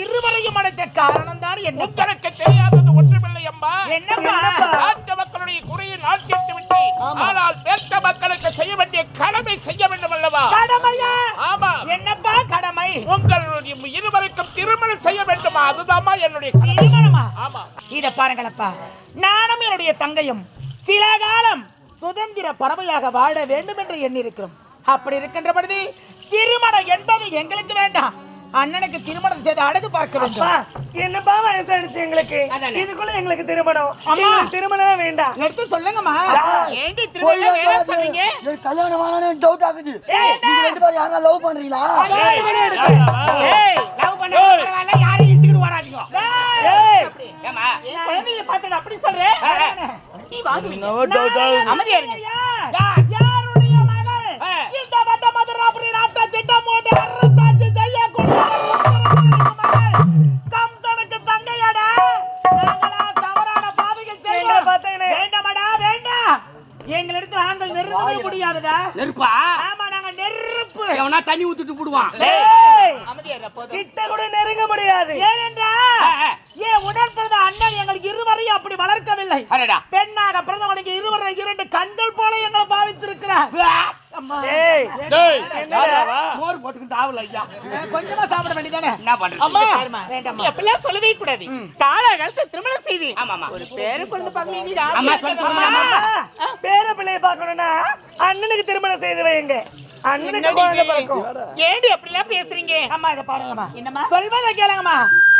இருவரையும் அடைத்த காரணம் தான் என்ன உங்களுக்கு தெரியாதது ஒன்றுமில்லை அம்மா. என்னப்பா? நாட்டு மக்களுடைய குறையை நான் விட்டேன். ஆனால் மேற்க மக்களுக்கு செய்ய வேண்டிய கடமை செய்ய வேண்டும் அல்லவா? கடமையா? ஆமா. என்னப்பா கடமை? உங்களுடைய இருவருக்கும் திருமணம் செய்ய வேண்டுமா? அதுதாம்மா என்னுடைய திருமணமா? ஆமா. இத பாருங்களப்பா. நானும் என்னுடைய தங்கையும் சில காலம் சுதந்திர பறவையாக வாழ வேண்டும் என்று எண்ணிருக்கிறோம் அப்படி இருக்கின்ற பொழுது திருமணம் என்பது எங்களுக்கு வேண்டாம். அண்ணனுக்கு திருமணம் செய்து அழகு பார்க்க வேண்டும். என்னப்பா வயசாயிடுச்சு எங்களுக்கு. இதுக்குள்ள எங்களுக்கு திருமணம். அம்மா. திருமணம் வேண்டாம். எடுத்து சொல்லுங்கம்மா. ஏண்டி பண்ணீங்க? கல்யாணம் ஆனானே டவுட் ஆகுது. நீங்க ரெண்டு பேரும் யாரா லவ் பண்றீங்களா? ஏய் லவ் பண்ண பரவாயில்ல யாரையும் இழுத்துக்கிட்டு வராதீங்க. ஏய், ஏம்மா என் குழந்தைய பார்த்து அப்படி சொல்றேன் நீ வாங்குவீங்க என்னவோ டவுட் ஆகுது. அமைதியா இருங்க. யார்? யாருடைய மகள்? இந்த வட்ட மதுராபுரி நாட்டை திட்டம் போட்டு தண்ணி ஊத்திட்டு போடுவான் கிட்ட கூட நெருங்க முடியாது. ஏனென்றா ஏன் உடன் பிறந்த அண்ணன் எங்களுக்கு இருவரையும் அப்படி வளர்க்கவில்லை. அடடா. பெண்ணாக பிறந்தவனுக்கு இருவரை இரண்டு கண்கள் போல எங்களை பாவித்திருக்கிறார்? மோர் போட்டுக்கிட்டு ஐயா. கொஞ்சமா சாப்பிட வேண்டியதானே? என்ன சொல்லவே கூடாது. காலகாலத்துல திருமணம் செய்து. ஒரு பேரு அம்மா. அம்மா, பேர பிள்ளைய பார்க்கணும்னா அண்ணனுக்கு திருமணம் செய்து வைங்க அண்ணனுக்கு ஏண்டி அப்படிலாம் பேசுறீங்க? அம்மா இதை பாருங்கம்மா. என்னம்மா? சொல்வதை கேளுங்கம்மா.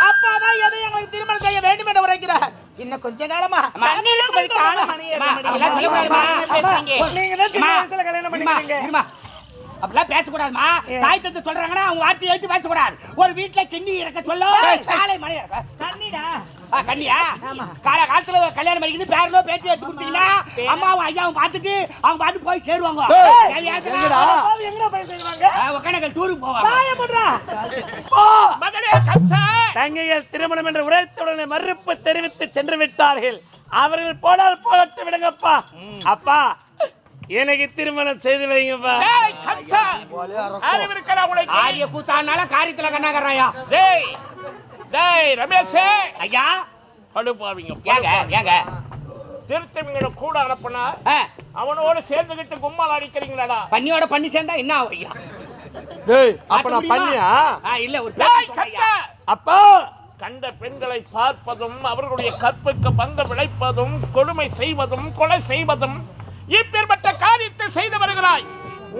அப்பாதான் எதை எங்களுக்கு திருமணம் செய்ய வேண்டும் என்று உரைக்கிறார். இன்னும் கொஞ்ச காலமா? அப்படிலாம் பேசக்கூடாதுமா. தாய் தத்து சொல்றாங்கன்னா அவங்க வார்த்தையை எடுத்து பேசக்கூடாது. ஒரு வீட்டுல கிண்டி இறக்க சொல்ல. காலை மணி கண்ணியா? கால காலத்துல கல்யாணம் பண்ணிக்கிட்டு பேரனோ பேத்தி எடுத்து கொடுத்தீங்கன்னா அம்மாவும் ஐயாவும் பார்த்துட்டு அவங்க பாட்டு போய் சேருவாங்க. டூருக்கு போவாங்க. தங்கைகள் திருமணம் என்ற உரைத்துடனே மறுப்பு தெரிவித்து சென்று விட்டார்கள். அவர்கள் போனால் போகட்டு விடுங்கப்பா. அப்பா எனக்கு திருமணம் செய்து வைங்கப்பா. ஆரிய கூத்தானால காரியத்துல கண்ணாகறாயா டேய் டேய் ரமேஷே! ஐயா? படுப்பாவீங்க ஏங்க ஏங்க? திருத்தவங்களை கூட அனுப்புனா அவனோட சேர்ந்துகிட்டு கும்மால் அடிக்கிறீங்களாடா? பண்ணியோட பண்ணி சேர்ந்தா என்ன ஆகும் ஐயா? டேய் அப்ப நான் பண்ணியா? இல்ல ஒரு அப்பா? கண்ட பெண்களை பார்ப்பதும் அவர்களுடைய கற்புக்கு பங்க விளைப்பதும் கொடுமை செய்வதும் கொலை செய்வதும் இப்பேற்பட்ட காரியத்தை செய்து வருகிறாய்.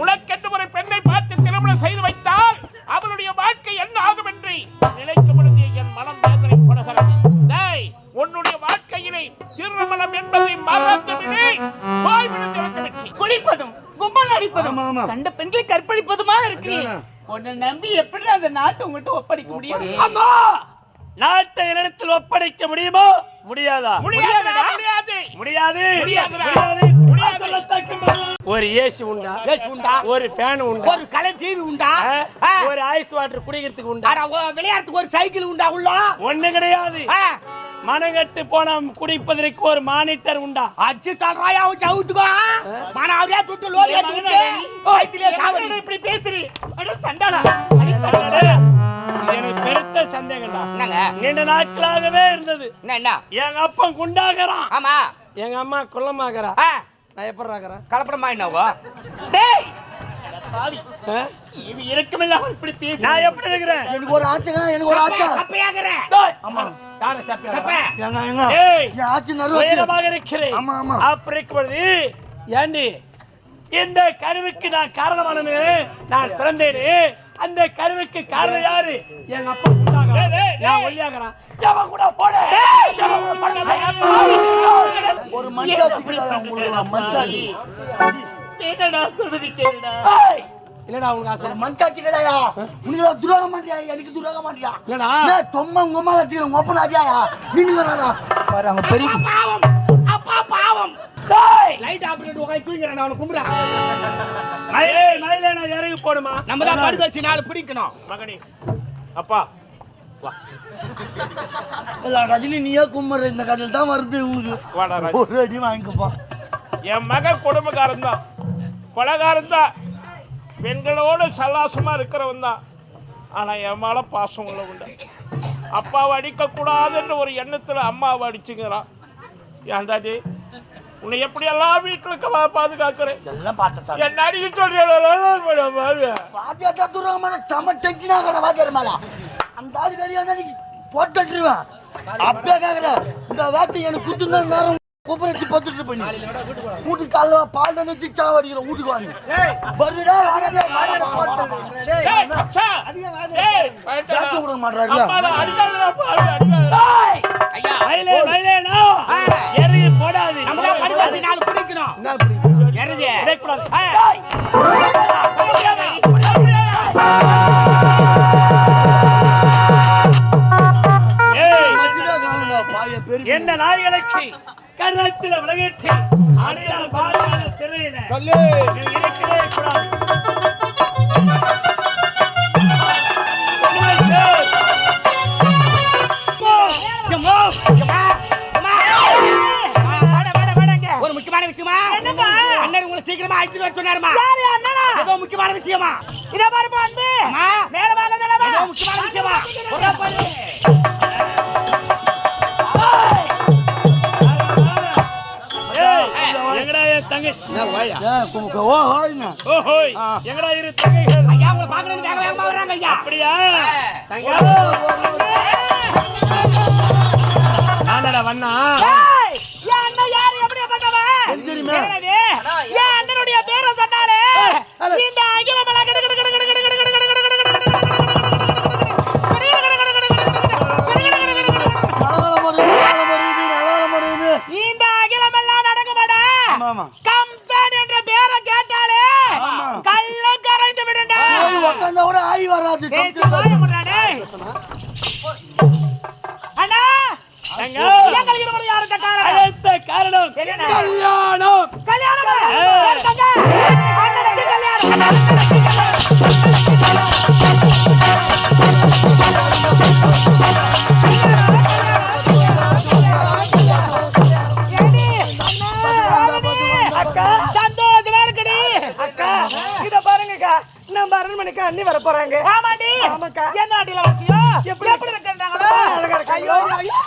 உனக்கென்று ஒரு பெண்ணை பார்த்து திருமணம் செய்து வைத்தால் அவளுடைய வாழ்க்கை என்ன ஆகும் என்று நினைக்கும் பொழுதே என் மனம் வேதனைப்படுகிறது. டேய் உன்னுடைய வாழ்க்கையிலே திருமணம் என்பதை மறந்து விடு போய் விழுந்து குடிப்பதும் கும்பல் அடிப்பதும். கண்ட பெண்களை கற்பழிப்பதுமா இருக்கு. உன்னை நம்பி எப்படி அந்த நாட்டை உங்ககிட்ட ஒப்படைக்க முடியும்? அம்மா நாட்டை என்னிடத்தில் ஒப்படைக்க முடியுமோ? முடியாதா? முடியாது. முடியாது. முடியாது. ஒரு ஏசி உண்டா? ஏசி உண்டா? ஒரு ஃபேன் உண்டா? ஒரு கலை டிவி உண்டா? ஒரு ஐஸ் வாட்டர் குடிக்கிறதுக்கு உண்டா? விளையாட்டுக்கு ஒரு சைக்கிள் உண்டா உள்ள? ஒண்ணு கிடையாது. மனங்கட்டு போன குடிப்பதற்கு ஒரு மானிட்டர் உண்டா? அச்சு தள்ளுறாயா அவன் சவுத்துக்கோ? மானாவரியா துட்டு லோரி ஏத்தி விட்டு வயித்திலே சாவடி. இப்படி பேசுறீ? அட எனக்கு பெருத்த சந்தேகம்டா. என்னங்க? நீண்ட நாட்களாகவே இருந்தது. என்ன என்ன? எங்க அப்பன் குண்டாகிறான். ஆமா. எங்க அம்மா குள்ளமாகறா. நான் எப்படி ஆகிறேன் கலப்படமா என்னவோ? டேய்! இது இறக்கமில்லாமல் இப்படி பேசு நான் எப்படி இருக்கிறேன்? எனக்கு ஒரு ஆச்சுங்க எனக்கு ஒரு ஆச்சா? ஆமா. யாரை? சப்பை. ஏய், ஆச்சு இருக்கிறேன். ஆமா, ஆமா. அப்படி ஏண்டி? இந்த கருவுக்கு நான் காரணமானது நான் பிறந்தேனே அந்த கருவுக்கு காரணம் யாரு? எங்க அப்பா. நான் டேய். ஒல்லியாகிறேன். எவன் கூட போடு. ஒரு மஞ்சாச்சு உங்களுக்கு மஞ்சாச்சு என்னடா சொல்றது கேளுடா. ஏய், இல்லடா உனக்கு ஆசை. ஒரு மஞ்சாச்சு கிடையா உனக்கு துரோகம் மாட்டியா எனக்கு துரோகம் மாட்டியா இல்லடா. ஏய், தொம்மா உங்க அம்மா வச்சுக்கிறேன் உங்க அப்பா நீங்க பாரு பெரிய பாவம். அப்பா பாவம். டேய், லைட் ஆபரேட் உட்காந்து தூங்கிறேன் நான் அவனை கும்புறேன் மயிலே மயிலே நான் இறங்கி போடுமா நம்ம தான் படுக்க வச்சு நாலு பிடிக்கணும். மகனே அப்பா. எல்லா கதையிலும் நீயே கும்புற இந்த கதையில் தான் வருது உனக்கு. ஒரு அடி வாங்கிக்கப்பா. என் மகன் குடும்பக்காரன் தான். கொலகாரன் தான். பெண்களோடு சல்லாசமா இருக்கிறவன் தான். ஆனா என் மேல பாசம் உள்ள உண்டு அப்பாவை அடிக்க கூடாதுன்ற ஒரு எண்ணத்துல அம்மாவை அடிச்சுங்கிறான் ஏன்டாடி உன்னை எப்படி எல்லாம் வீட்டுல பாதுகாக்கிறேன்? எல்லாம் பார்த்த சாமி. என்ன அடிக்க சொல்றேன் வாத்தியா தத்துறாங்க மேல செம டென்ஷன் ஆகிற வாத்தியார் மேல அந்த ஆளு வெளியே வந்தா நீ போட்டு வச்சிருவேன் அப்பயே கேக்குற. இந்த வேச்சை எனக்கு குத்துனா நேரம் கூப்பிட்டு பத்துட்டு பண்ணி வீட்டுக்கு காலைல பால் தண்ணி வச்சு சாவடிக்கிறோம் வீட்டுக்கு வாங்க வருடா வாங்க வாங்க போட்டு டேய் பேச்ச விட மாட்டாருல ஐயா மயிலே மயிலேனா எரி போடாது முக்கியமான விஷயமா? இத பாருப்பா அன்பு. நேரமாக நேரமாக முக்கியமான விஷயமா? எங்கடா இரு தங்கைகள்? ஐயா உங்களை பாக்கணும் வேக வேகமா வர்றாங்க ஐயா. அப்படியா? நானடா வண்ணா. ஏன் அண்ணா யாரு? எப்படி பக்கவா தெரியுமா? அக்கா இத பாருங்கக்கா. நம்ம அரண்மனைக்கு அண்ணி வர போறாங்க. ஆமாடி. ஆமாக்கா. எந்த நாட்டில வளர்த்தியோ? எப்படி- எப்படி இருக்கின்றாங்களோ? பண்ணிட்டாங்களா ஐயோ ஐயோ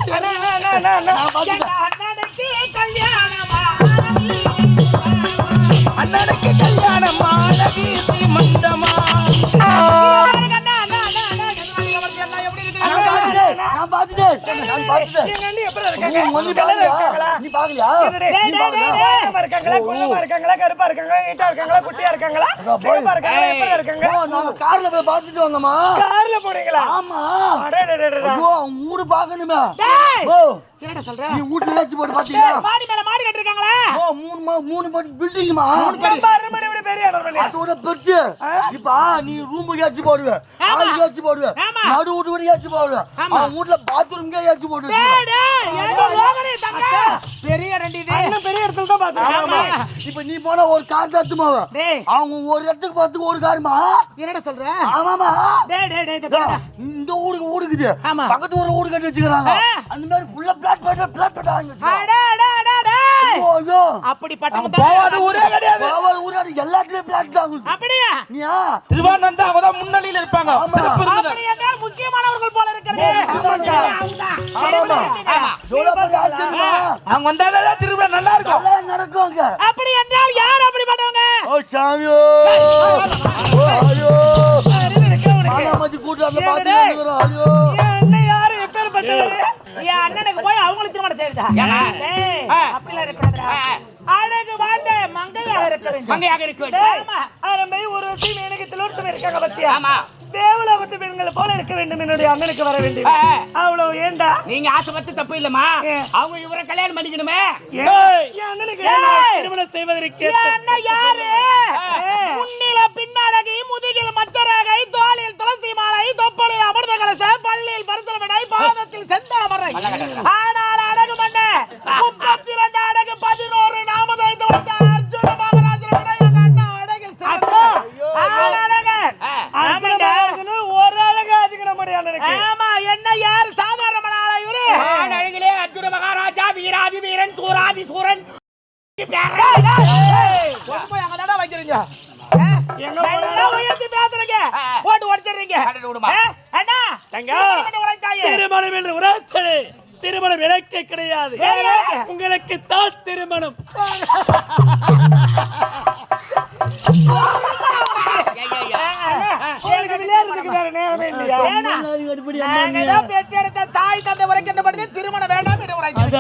அண்ணனுக்கு கல்யாணமா அண்ணனுக்கு நான் பாத்துட்டேன் எங்க அண்ணி எப்படி இருக்காங்க? உன் ஒண்ணு கலரா பாக்கலையா இருக்காங்களா? நீ பாக்கலையா என்னடி? டேய், டேய், டேய், டேய். குள்ளமா இருக்காங்களா? குள்ளமா இருக்காங்களா? கருப்பா இருக்காங்களா? நீட்டா இருக்காங்களா? குட்டியா இருக்காங்களா? எப்படி இருக்காங்க? ஓ நாங்க கார்ல போய் பாத்துட்டு வந்தோமா? கார்ல போனீங்களா? ஆமா. ஐயோ பாக்கணுமே டேய். ஓ. என்னடா சொல்ற? நீ வீட்டுல ஏச்சு போட்டு பாத்தீங்களா? மாடி மேல மாடி கட்டிருக்காங்களா? ஓ மூணு மா- மூணு படி பில்டிங்மா பெரிய இப்ப நீ ரூம் ஏச்சு போடுவேன் ஆள் ஏச்சு போடுவேன் நடு போடுவேன் அவன் வீட்டுல பாத்ரூம்க்கே ஏச்சு போடுவேன் பெரிய இடம் இது. பெரிய இடத்துல தான் பாத்துறேன் இப்ப நீ போனா ஒரு கார் தான் அவங்க ஒரு இடத்துக்கு பார்த்து ஒரு காருமா என்னடா சொல்ற? ஆமாமா டேய் டேய் டேய் இந்த ஊருக்கு ஊருக்குது. பக்கத்து ஊர்ல ஊருக்கு கட்டி வச்சுக்கறாங்க. அந்த மாதிரி ஃபுல்லா பிளாட் பிளாட் பிளாட் பிளாட் ஆங்க அப்படிப்பட்ட ஊரே கிடையாது. ஊரே எல்லாத்துலயும் பிளாட் தான் அப்படியா? நீயா? திருவானந்தா அவங்க முன்னணியில இருப்பாங்க. முக்கியமானவர்கள் போல இருக்கிறது. அவங்க வந்தாலே திருவிழா நல்லா இருக்கும். நடக்கும் அப்படி என்றால் யார் அப்படிப்பட்டவங்க? ஓ சாமியோ. ஐயோ. யாரு? எப்பேற்பட்டவர்? என் அண்ணனுக்கு போய் அவங்களுக்கு திருமணம் அப்படிலாம் இருக்கக்கூடாதுடா. அழகு வாழ்ந்த மங்கையாக இருக்க வேண்டும். மங்கையாக இருக்க வேண்டும். ஆமா. ஒரு விஷயம் எனக்கு திலோட்டமே இருக்காங்க பத்தியா? ஆமா. தேவலோகத்து பெண்கள் போல இருக்க வேண்டும் என்னுடைய அண்ணனுக்கு வர வேண்டும். அவ்வளவு ஏண்டா? நீங்க ஆசைப்பட்டு தப்பு இல்லம்மா? அவங்க இவரை கல்யாணம் பண்ணிக்கணுமே. அண்ணனுக்கு திருமணம் செய்வதற்கு அண்ணன் யாரு? முன்னில பின்னழகி முதுகில் மச்சரகை தோளில் துளசி மாலை தொப்பலில் அமிர்த ஆனால் அடகு மண்ண முப்பத்தி இரண்டு அடகு பதினோரு நாமதாய்ந்த வந்த அர்ஜுன மகாராஜர் அடகு. அழகு ஒரு அழகு அதிகம் ஆமா என்ன யார் சாதாரண ஆளா இவரு அழகிலே அர்ஜுன மகாராஜா வீராதி வீரன் சூராதி சூரன். எங்க உயர்த்தி பேசுறீங்க. ஓட்டு உடச்சிடுறீங்க. அண்ணா தங்கம் திருமணம் என்று உரைத்தது. திருமணம் எனக்கு கிடையாது. உங்களுக்கு தான் திருமணம். திருமணம் வேண்டாம் என்று உரைத்தாங்க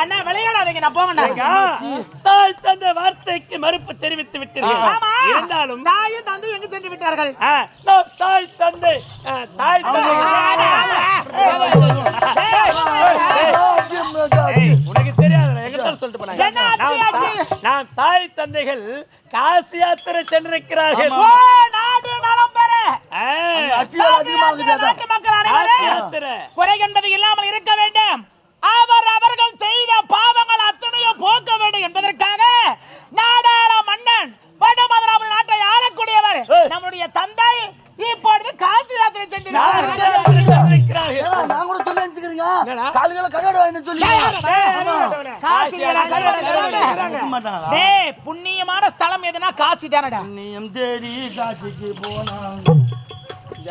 அண்ணா விளையாடாதீங்க நான் போங்கண்ணா தாய் தந்த வார்த்தைக்கு மறுப்பு தெரிவித்து விட்டீர்கள். இருந்தாலும் தாயும் தந்தை எங்கு சென்று விட்டார்கள்? தாய் தந்தை தாய் தந்தை. உனக்கு தெரியாது எங்கிட்ட சொல்லிட்டு போனாங்க. நான் தாய் தந்தைகள் காசி யாத்திரை சென்றிருக்கிறார்கள். குறை என்பது இல்லாமல் இருக்க வேண்டும் அவர் அவர்கள் செய்த பாவங்கள் அத்தனையும் போக்க வேண்டும் என்பதற்காக நாடாள மன்னன் வடமதுராபுரி நாட்டை ஆளக்கூடியவர் நம்முடைய தந்தை இப்பொழுது காசி யாத்திரை சென்றிருக்கிறார்கள்? நான் கூட சொல்லி கருவாடு சொல்லி. புண்ணியமான ஸ்தலம் எதுனா காசி தானடா. புண்ணியம் தேடி காசிக்கு போனான்